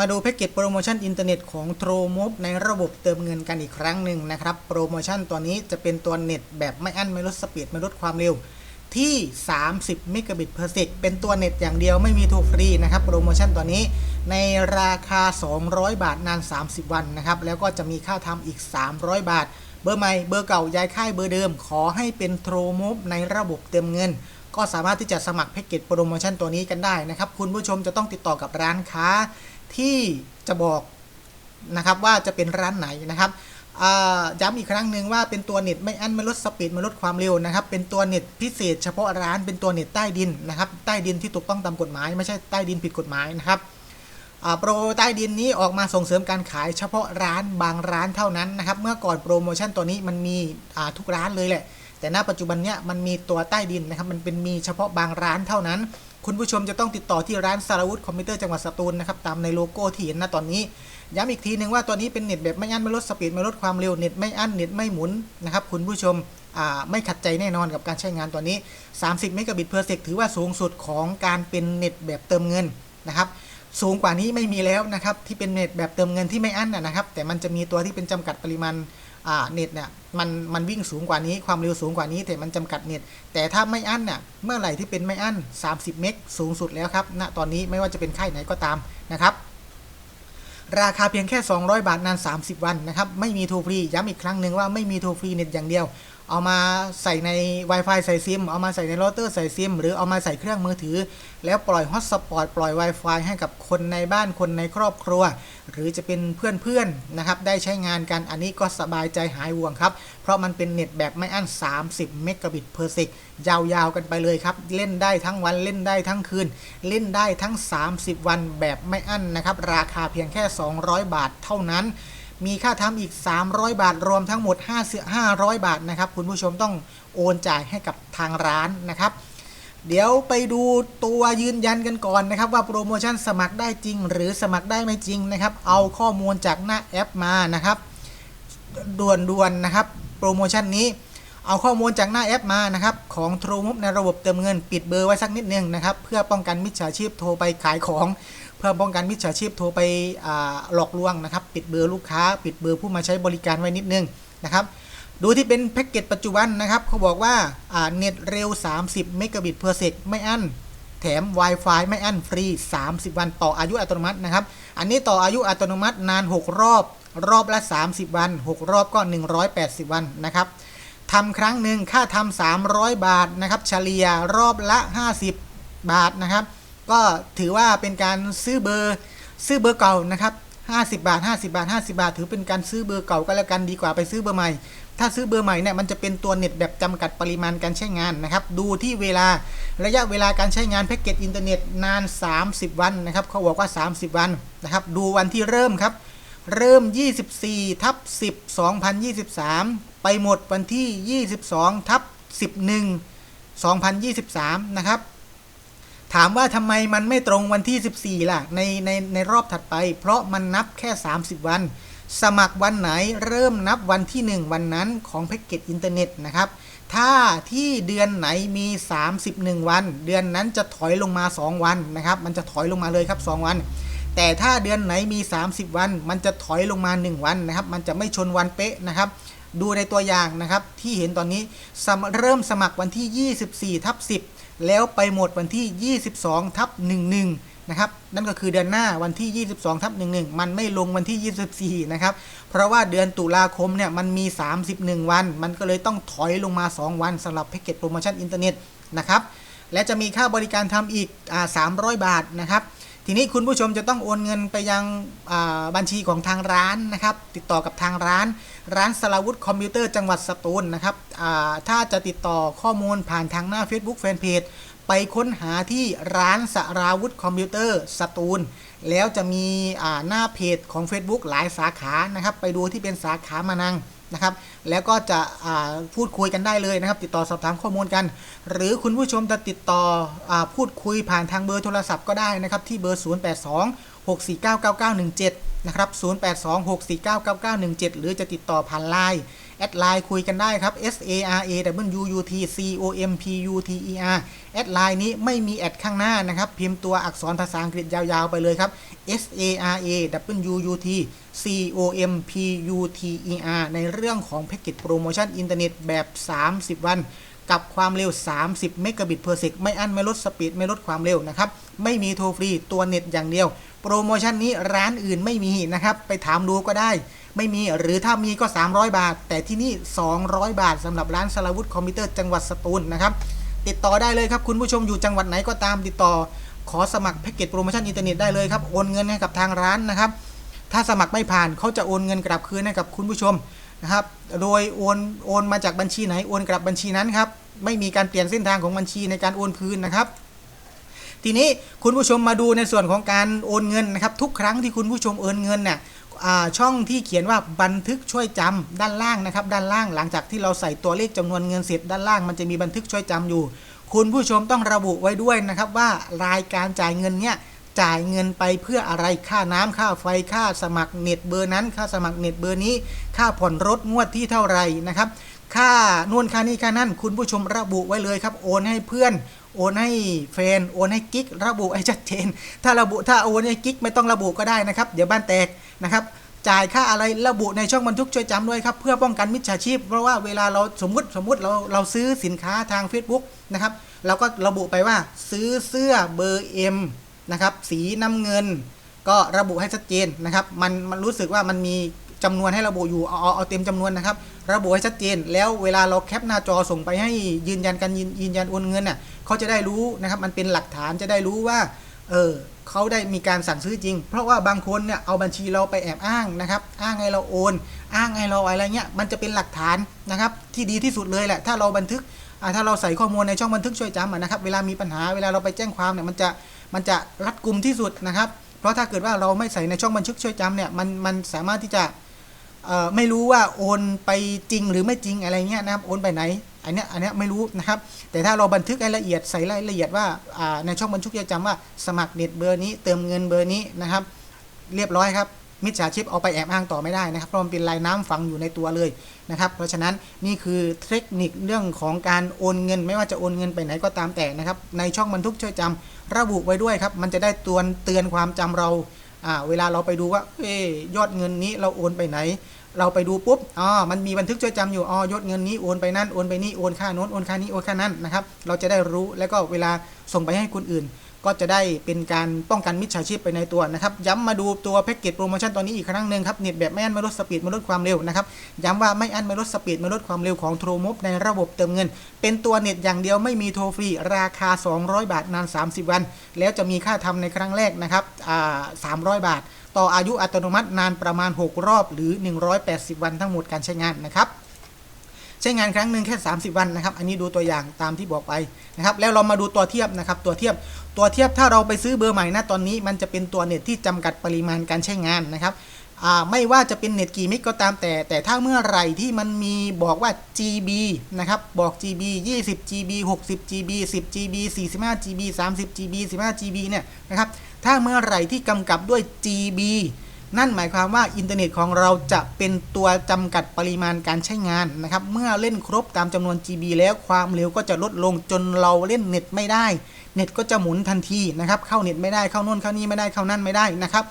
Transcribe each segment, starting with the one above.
มาดูแพ็กเกจโปรโมชั่นอินเทอร์เน็ตของโทรมบในระบบเติมเงินกันอีกครั้งหนึ่งนะครับ โปรโมชั่นตัวนี้จะเป็นตัวเน็ตแบบไม่อั้นไม่ลดสปีดไม่ลดความเร็ว ที่ 30 เมกะบิตเพอร์เซกเป็นตัวเน็ตอย่างเดียวไม่มีโทรฟรีนะครับ โปรโมชั่นตัวนี้ในราคา 200 บาทนาน 30 วันนะครับ แล้วก็จะมีค่าทำอีก 300 บาท เบอร์ใหม่เบอร์เก่าย้ายค่ายเบอร์เดิม ขอให้เป็นโทรมบในระบบเติมเงินก็สามารถที่จะสมัครแพ็กเกจโปรโมชั่นตัวนี้กันได้นะครับ คุณผู้ชมจะต้องติดต่อกับร้านค้า ที่จะบอกนะครับว่าจะเป็นร้านไหนนะครับย้ำอีกครั้งหนึ่งว่าเป็นตัวเน็ตไม่อั้นไม่ลดสปีดไม่ลดความเร็วนะครับ เป็นตัวเน็ตพิเศษเฉพาะร้านเป็นตัวเน็ตใต้ดินนะครับ ใต้ดินที่ถูกต้องตามกฎหมาย ไม่ใช่ใต้ดินผิดกฎหมายนะครับโปรใต้ดินนี้ออกมาส่งเสริมการขายเฉพาะร้านบางร้านเท่านั้นนะครับ เมื่อก่อนโปรโมชั่นตัวนี้มันมีทุกร้านเลยแหละ แต่ณปัจจุบันเนี้ยมันมีตัวใต้ดินนะครับ มันเป็นมีเฉพาะบางร้านเท่านั้น คุณผู้ชมจะต้องติดต่อที่ร้านสารวุฒิคอมพิวเตอร์จังหวัดสตูลนะครับตามในโลโก้ที่เห็นณตอนนี้ ย้ำอีกทีหนึ่งว่าตัวนี้เป็นเน็ตแบบไม่อั้นไม่ลดสปีดไม่ลดความเร็วเน็ตไม่อั้นเน็ตไม่หมุนนะครับคุณผู้ชมไม่ขัดใจแน่นอนกับการใช้งานตัวนี้ 30 เมกะบิตเพอร์เซกถือว่าสูงสุดของการเป็นเน็ตแบบเติมเงินนะครับสูงกว่านี้ไม่มีแล้วนะครับที่เป็นเน็ตแบบเติมเงินที่ไม่อั้นนะครับแต่มันจะมีตัวที่เป็นจำกัดปริมาณ เน็ตเนี่ยมันมันวิ่งสูงกว่านี้ความเร็วสูงกว่านี้แต่มันจำกัดเน็ต แต่ถ้าไม่อั้นเนี่ยเมื่อไหร่ที่เป็นไม่อั้น 30 เมกสูงสุดแล้วครับณตอนนี้ไม่ว่าจะเป็นค่ายไหนก็ตามนะครับ ราคาเพียงแค่ 200 บาทนาน 30 วันนะครับไม่มีโทรฟรีย้ำอีกครั้งหนึ่งว่าไม่มีโทรฟรีเน็ตอย่างเดียว เอามาใส่ใน Wi-Fi ใส่ซิม เอามาใส่ในโรเตอร์ใส่ซิม หรือเอามาใส่เครื่องมือถือ แล้วปล่อยฮอตสปอตปล่อย Wi-Fi ให้กับคนในบ้านคนในครอบครัว หรือจะเป็นเพื่อนๆนะครับ ได้ใช้งานกันอันนี้ก็สบายใจหายห่วงครับ เพราะมันเป็นเน็ตแบบไม่อั้น 30 เมกะบิตเพอร์เซกยาวๆกันไปเลยครับ เล่นได้ทั้งวันเล่นได้ทั้งคืน เล่นได้ทั้ง 30 วันแบบไม่อั้นนะครับ ราคาเพียงแค่ 200 บาทเท่านั้น มีค่าทำอีก 300 บาทรวมทั้งหมด5 500 บาทนะครับ คุณผู้ชมต้องโอนจ่ายให้กับทางร้านนะครับ เดี๋ยวไปดูตัวยืนยันกันก่อนนะครับ ว่าโปรโมชั่นสมัครได้จริง หรือสมัครได้ไม่จริงนะครับ เอาข้อมูลจากหน้าแอปมานะครับด่วนๆนะครับ โปรโมชั่นนี้เอาข้อมูลจากหน้าแอปมานะครับ ของโทรมุในระบบเติมเงิน ปิดเบอร์ไว้สักนิดนึงนะครับ เพื่อป้องกันมิจฉาชีพโทรไปขายของ เพื่อป้องกันมิจฉาชีพโทรไปหลอกลวงนะครับ ปิดเบอร์ลูกค้า ปิดเบอร์ผู้มาใช้บริการไว้นิดนึงนะครับ ดูที่เป็นแพ็กเกจปัจจุบันนะครับเขาบอกว่าอ่าเน็ตเร็ว 30 เมกะบิตเพอร์เซกไม่อั้นแถม Wi-Fi ไม่อั้นฟรี 30 วันต่ออายุอัตโนมัตินะครับ อันนี้ต่ออายุอัตโนมัตินาน 6 รอบ รอบละ 30 วัน 6 รอบก็ 180 วันนะครับทำครั้งหนึ่งค่าทำ300 บาทนะครับ เฉลี่ยรอบละ 50 บาทนะครับ ก็ถือว่าเป็นการซื้อเบอร์ซื้อเบอร์เก่านะครับ50 บาท 50 บาท 50 บาท ถือเป็นการซื้อเบอร์เก่าก็แล้วกันดีกว่าไปซื้อเบอร์ใหม่ ถ้าซื้อเบอร์ใหม่เนี่ยมันจะเป็นตัวเน็ตแบบจำกัดปริมาณการใช้งานนะครับ ดูที่เวลาระยะเวลาการใช้งานแพ็กเกจอินเทอร์เน็ตนาน 30 วันนะครับเขาบอกว่า 30 วันนะครับ ดูวันที่เริ่มครับ เริ่ม 24ทับ10 2023 ไปหมดวันที่ 22ทับ11 2023 นะครับ ถามว่าทำไมมันไม่ตรงวันที่ 14 ล่ะ ในในในรอบถัดไป เพราะมันนับแค่ 30 วัน สมัครวันไหนเริ่มนับวันที่ 1 วันนั้นของแพ็กเกจอินเทอร์เน็ตนะครับ ถ้าที่เดือนไหนมี 31 วัน เดือนนั้นจะถอยลงมา 2 วันนะครับ มันจะถอยลงมาเลยครับ 2 วัน แต่ถ้าเดือนไหนมี 30 วัน มันจะถอยลงมา 1 วันนะครับ มันจะไม่ชนวันเป๊ะนะครับดูในตัวอย่างนะครับที่เห็นตอนนี้เริ่มสมัครวันที่ 24ทับ10 แล้วไปหมดวันที่ 22ทับ11 นะครับ นั่นก็คือเดือนหน้าวันที่ 22ทับ11 มันไม่ลงวันที่ 24 นะครับ เพราะว่าเดือนตุลาคมเนี่ยมันมี 31 วัน มันก็เลยต้องถอยลงมา 2 วันสำหรับแพ็กเกจโปรโมชั่นอินเทอร์เน็ตนะครับ และจะมีค่าบริการทำอีกอ่า300 บาทนะครับ ทีนี้คุณผู้ชมจะต้องโอนเงินไปยังบัญชีของทางร้านนะครับ ติดต่อกับทางร้าน ร้านสลาวุธคอมพิวเตอร์จังหวัดสตูลนะครับถ้าจะติดต่อข้อมูลผ่านทางหน้า Facebook Fanpage ไปค้นหาที่ร้านสราวุธคอมพิวเตอร์สตูลแล้วจะมีหน้าเพจของ Facebook หลายสาขานะครับ ไปดูที่เป็นสาขามานัง นะครับ แล้วก็จะพูดคุยกันได้เลยนะครับ ติดต่อสอบถามข้อมูลกัน หรือคุณผู้ชมจะติดต่ออพูดคุยผ่านทางเบอร์โทรศัพท์ก็ได้นะครับ ที่เบอร์ 082 6499917 นะครับ 082 6499917 หรือจะติดต่อผ่านไลน์ แอดไลน์คุยกันได้ครับ S A R A W U T C O M P U T E R แอดไลน์นี้ไม่มีแอดข้างหน้านะครับ พิมพ์ตัวอักษรภาษาอังกฤษยาวๆไปเลยครับ S A R A W U T C O M P U T E R ในเรื่องของแพ็กเกจโปรโมชั่นอินเทอร์เน็ตแบบ 30 วันกับความเร็ว 30 เมกะบิตเพอร์เซกไม่อั้น ไม่ลดสปีด ไม่ลดความเร็วนะครับ ไม่มีโทรฟรี ตัวเน็ตอย่างเดียว โปรโมชั่นนี้ร้านอื่นไม่มีนะครับ ไปถามดูก็ได้ ไม่มีหรือถ้ามีก็ 300 บาท แต่ที่นี่ 200 บาทสำหรับร้านสลาวุธคอมพิวเตอร์จังหวัดสตูลนะครับ ติดต่อได้เลยครับคุณผู้ชมอยู่จังหวัดไหนก็ตามติดต่อ ขอสมัครแพ็กเกจโปรโมชั่นอินเทอร์เน็ตได้เลยครับโอนเงินให้กับทางร้านนะครับ ถ้าสมัครไม่ผ่านเขาจะโอนเงินกลับคืนให้กับคุณผู้ชมนะครับ โดยโอนโอนมาจากบัญชีไหนโอนกลับบัญชีนั้นครับไม่มีการเปลี่ยนเส้นทางของบัญชีในการโอนคืนนะครับทีนี้คุณผู้ชมมาดูในส่วนของการโอนเงินนะครับ ทุกครั้งที่คุณผู้ชมโอนเงินเนี่ย ช่องที่เขียนว่าบันทึกช่วยจำด้านล่างนะครับ ด้านล่างหลังจากที่เราใส่ตัวเลขจำนวนเงินเสร็จด้านล่างมันจะมีบันทึกช่วยจำอยู่ คุณผู้ชมต้องระบุไว้ด้วยนะครับว่ารายการจ่ายเงินเนี่ยจ่ายเงินไปเพื่ออะไรค่าน้ำค่าไฟค่าสมัครเน็ตเบอร์นั้น ค่าสมัครเน็ตเบอร์นี้ ค่าผ่อนรถงวดที่เท่าไหร่นะครับ ค่านวนค่านี้ค่านั้นคุณผู้ชมระบุไว้เลยครับโอนให้เพื่อนโอนให้แฟนโอนให้กิ๊กระบุให้ชัดเจน ถ้าระบุถ้าโอนให้กิ๊กไม่ต้องระบุก็ได้นะครับ เดี๋ยวบ้านแตก นะครับจ่ายค่าอะไรระบุในช่องบันทึกช่วยจำด้วยครับเพื่อป้องกันมิจฉาชีพ เพราะว่าเวลาเราสมมติสมมติเราเราซื้อสินค้าทาง Facebook นะครับเราก็ระบุไปว่าซื้อเสื้อเบอร์ M นะครับสีน้ำเงิน ก็ระบุให้ชัดเจนนะครับมันมันรู้สึกว่ามันมีจำนวนให้ระบุอยู่เอาเอาเอาต็มจำนวนนะครับ ระบุให้ชัดเจน แล้วเวลาเราแคปหน้าจอส่งไปให้ยืนยันการยืนยืนยันโอนเงินน่ะเขาจะได้รู้นะครับมันเป็นหลักฐานจะได้รู้ว่าเออ เขาได้มีการสั่งซื้อจริง เพราะว่าบางคนเนี่ยเอาบัญชีเราไปแอบอ้างนะครับ อ้างให้เราโอน อ้างให้เราอะไรเงี้ย มันจะเป็นหลักฐานนะครับที่ดีที่สุดเลยแหละ ถ้าเราบันทึกถ้าเราใส่ข้อมูลในช่องบันทึกช่วยจำนะครับ เวลามีปัญหา เวลาเราไปแจ้งความเนี่ยมันจะมันจะรัดกุมที่สุดนะครับ เพราะถ้าเกิดว่าเราไม่ใส่ในช่องบันทึกช่วยจำเนี่ยมันมันสามารถที่จะไม่รู้ว่าโอนไปจริงหรือไม่จริงอะไรเงี้ยนะครับ โอนไปไหน อันเนี้ยอันเนี้ยไม่รู้นะครับ แต่ถ้าเราบันทึกรายละเอียดใส่รายละเอียดว่าในช่องบันทึกจะจำว่าสมัครเน็ตเบอร์นี้เติมเงินเบอร์นี้นะครับ เรียบร้อยครับมิจฉาชีพเอาไปแอบอ้างต่อไม่ได้นะครับเพราะมันเป็นลายน้ำฝังอยู่ในตัวเลยนะครับ เพราะฉะนั้นนี่คือเทคนิคเรื่องของการโอนเงิน ไม่ว่าจะโอนเงินไปไหนก็ตามแต่นะครับ ในช่องบันทึกช่วยจำระบุไว้ด้วยครับ มันจะได้ตือนเตือนความจำเราเวลาเราไปดูว่าเอยยอดเงินนี้เราโอนไปไหน เราไปดูปุ๊บอ๋อมันมีบันทึกช่วยจำอยู่อ๋อยอดเงินนี้โอนไปนั่นโอนไปนี่โอนค่าโน้นโอนค่านี้โอนค่านั้นนะครับ เราจะได้รู้แล้วก็เวลาส่งไปให้คนอื่น ก็จะได้เป็นการป้องกันมิจฉาชีพไปในตัวนะครับ ย้ำมาดูตัวแพ็กเกจโปรโมชั่นตอนนี้อีกครั้งหนึ่งครับเน็ตแบบไม่อั้นไม่ลดสปีดไม่ลดความเร็วนะครับย้ำว่าไม่อั้นไม่ลดสปีดไม่ลดความเร็วของโทรมบในระบบเติมเงิน เป็นตัวเน็ตอย่างเดียวไม่มีโทรฟรีราคา 200 บาทนาน 30 วัน แล้วจะมีค่าทำในครั้งแรกนะครับอ่า300 บาท ต่ออายุอัตโนมัตินานประมาณ 6 รอบหรือ 180 วันทั้งหมดการใช้งานนะครับใช้งานครั้งหนึ่งแค่ 30 วันนะครับ อันนี้ดูตัวอย่างตามที่บอกไปนะครับ แล้วเรามาดูตัวเทียบนะครับ ตัวเทียบ ตัวเทียบถ้าเราไปซื้อเบอร์ใหม่นะตอนนี้มันจะเป็นตัวเน็ตที่จำกัดปริมาณการใช้งานนะครับ ไม่ว่าจะเป็นเน็ตกี่เมกก็ตามแต่ แต่ถ้าเมื่อไหร่ที่มันมีบอกว่า GB นะครับ บอก GB 20 GB 60 GB 10 GB 45 GB 30 GB 15 GB เนี่ยนะครับ ถ้าเมื่อไหร่ที่กำกับด้วย GB นั่นหมายความว่าอินเทอร์เน็ตของเราจะเป็นตัวจำกัดปริมาณการใช้งานนะครับ เมื่อเล่นครบตามจำนวน GB แล้วความเร็วก็จะลดลงจนเราเล่นเน็ตไม่ได้ เน็ตก็จะหมุนทันทีนะครับ เข้าเน็ตไม่ได้เข้าโน่นเข้านี่ไม่ได้เข้านั่นไม่ได้นะครับ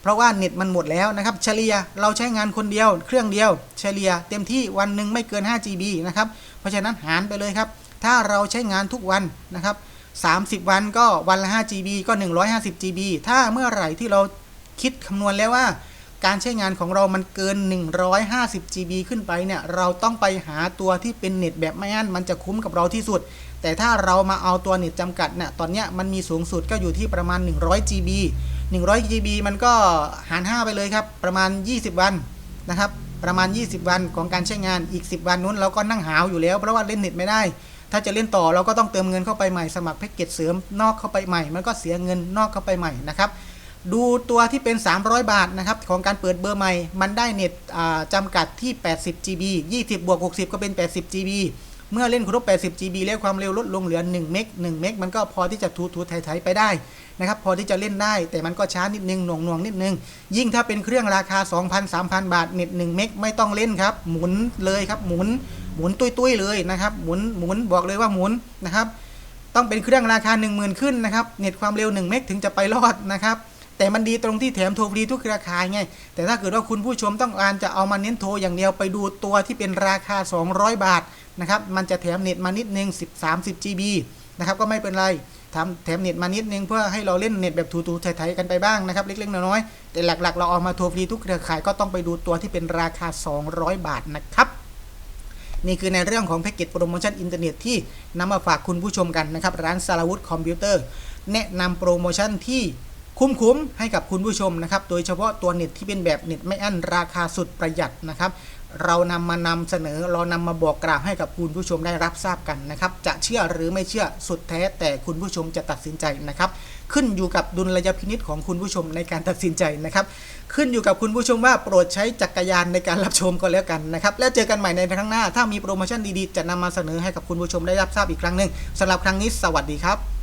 เพราะว่าเน็ตมันหมดแล้วนะครับ เฉลี่ยเราใช้งานคนเดียว เครื่องเดียว เฉลี่ยเต็มที่วันหนึ่งไม่เกิน 5 GB นะครับ เพราะฉะนั้นหารไปเลยครับ ถ้าเราใช้งานทุกวันนะครับ 30 วันก็วันละ 5 GB ก็ 150 GB ถ้าเมื่อไหร่ที่เราคิดคำนวณแล้วว่า การใช้งานของเรามันเกิน 150 GB ขึ้นไปเนี่ย เราต้องไปหาตัวที่เป็นเน็ตแบบไม่อั้นมันจะคุ้มกับเราที่สุด แต่ถ้าเรามาเอาตัวเน็ตจำกัดเนี่ยตอนเนี้ยมันมีสูงสุดก็อยู่ที่ประมาณ 100 GB 100 GB มันก็หาร 5 ไปเลยครับ ประมาณ 20 วันนะครับ ประมาณ 20 วันของการใช้งานอีก 10 วันนู้นเราก็นั่งหาวอยู่แล้วเพราะว่าเล่นเน็ตไม่ได้ ถ้าจะเล่นต่อเราก็ต้องเติมเงินเข้าไปใหม่สมัครแพ็กเกจเสริมนอกเข้าไปใหม่ มันก็เสียเงินนอกเข้าไปใหม่นะครับดูตัวที่เป็น 300 บาทนะครับของการเปิดเบอร์ใหม่ มันได้เน็ตจำกัดที่ 80 GB 20 บวก 60 ก็เป็น 80 GB เมื่อเล่นครบ 80 GB แล้วความเร็วลดลงเหลือ 1 เมก 1 เมกมันก็พอที่จะทูทูไถๆไปได้นะครับพอที่จะเล่นได้ แต่มันก็ช้านิดนึงหน่วงหน่วงนิดนึง ยิ่งถ้าเป็นเครื่องราคา 2,000 3,000 บาทเน็ต 1 เมกไม่ต้องเล่นครับ หมุนเลยครับหมุน หมุนตุ้ยๆเลยนะครับหมุนหมุนบอกเลยว่าหมุนนะครับ ต้องเป็นเครื่องราคา 10,000 ขึ้นนะครับเน็ตความเร็ว 1 เมกถึงจะไปรอดนะครับแต่มันดีตรงที่แถมโทรฟรีทุกเครือข่ายไง แต่ถ้าเกิดว่าคุณผู้ชมต้องการจะเอามาเน้นโทรอย่างเดียวไปดูตัวที่เป็นราคา 200 บาทนะครับ มันจะแถมเน็ตมานิดนึง 10 30 GB นะครับ ก็ไม่เป็นไรทำแถมเน็ตมานิดนึงเพื่อให้เราเล่นเน็ตแบบทูๆไทยๆกันไปบ้างนะครับ เล็กๆ น้อยๆ แต่หลักๆ เราเอามาโทรฟรีทุกเครือข่ายก็ต้องไปดูตัวที่เป็นราคา 200 บาทนะครับ นี่คือในเรื่องของแพ็กเกจโปรโมชั่นอินเทอร์เน็ตที่นำมาฝากคุณผู้ชมกันนะครับ ร้านสารวุฒิคอมพิวเตอร์ แนะนำโปรโมชั่นที่คุ้มๆให้กับคุณผู้ชมนะครับ โดยเฉพาะตัวเน็ตที่เป็นแบบเน็ตไม่อั้นราคาสุดประหยัดนะครับ เรานำมานำเสนอเรานำมาบอกกล่าวให้กับคุณผู้ชมได้รับทราบกันนะครับ จะเชื่อหรือไม่เชื่อสุดแท้แต่คุณผู้ชมจะตัดสินใจนะครับ ขึ้นอยู่กับดุลยพินิษของคุณผู้ชมในการตัดสินใจนะครับ ขึ้นอยู่กับคุณผู้ชมว่าโปรดใช้จักรยานในการรับชมก็แล้วกันนะครับ แล้วเจอกันใหม่ในครั้งหน้า ถ้ามีโปรโมชั่นดีๆ จะนำมาเสนอให้กับคุณผู้ชมได้รับทราบอีกครั้งหนึ่งสำหรับครั้งนี้สวัสดีครับ